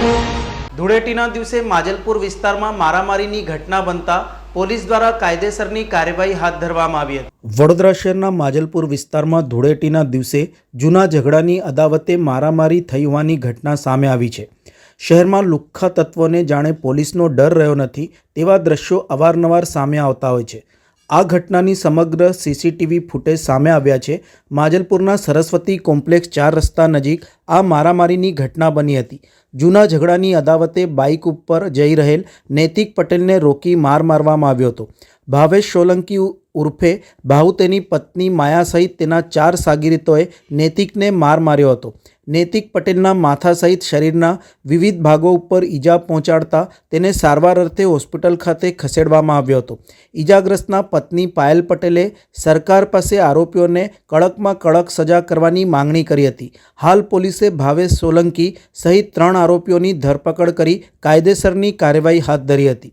ધૂળેટીના દિવસે માજલપુર વિસ્તારમાં મારામારીની ઘટના બનતા પોલીસ દ્વારા કાયદેસરની કાર્યવાહી હાથ ધરવામાં આવી હતી. વડોદરા શહેરના માજલપુર વિસ્તારમાં ધૂળેટીના દિવસે જૂના ઝઘડાની અદાવતે મારામારી થઈ હોવાની ઘટના સામે આવી છે. શહેરમાં લુખ્ખા તત્વોને જાણે પોલીસનો ડર રહ્યો નથી તેવા દ્રશ્યો અવારનવાર સામે આવતા હોય છે. આ ઘટનાની સમગ્ર સીસીટીવી ફૂટેજ સામે આવ્યા છે. માજલપુરના સરસ્વતી કોમ્પ્લેક્સ ચાર રસ્તા નજીક આ મારામારીની ઘટના બની હતી. જૂના ઝઘડાની અદાવતે બાઇક ઉપર જઈ રહેલ નૈતિક પટેલને રોકી માર મારવામાં આવ્યો હતો. ભાવેશ સોલંકી ઉર્ફે ભાઉ તેની પત્ની માયા સહિત તેના ચાર સાગીરીતોએ નૈતિકને માર માર્યો હતો. નૈતિક પટેલના માથા સહિત શરીરના વિવિધ ભાગો ઉપર ઈજા પહોંચાડતા તેને સારવાર અર્થે હોસ્પિટલ ખાતે ખસેડવામાં આવ્યો હતો. ઈજાગ્રસ્તના પત્ની પાયલ પટેલે સરકાર પાસે આરોપીઓને કડકમાં કડક સજા કરવાની માંગણી કરી હતી. હાલ પોલીસે ભાવેશ સોલંકી સહિત ત્રણ આરોપીઓની ધરપકડ કરી કાયદેસરની કાર્યવાહી હાથ ધરી હતી.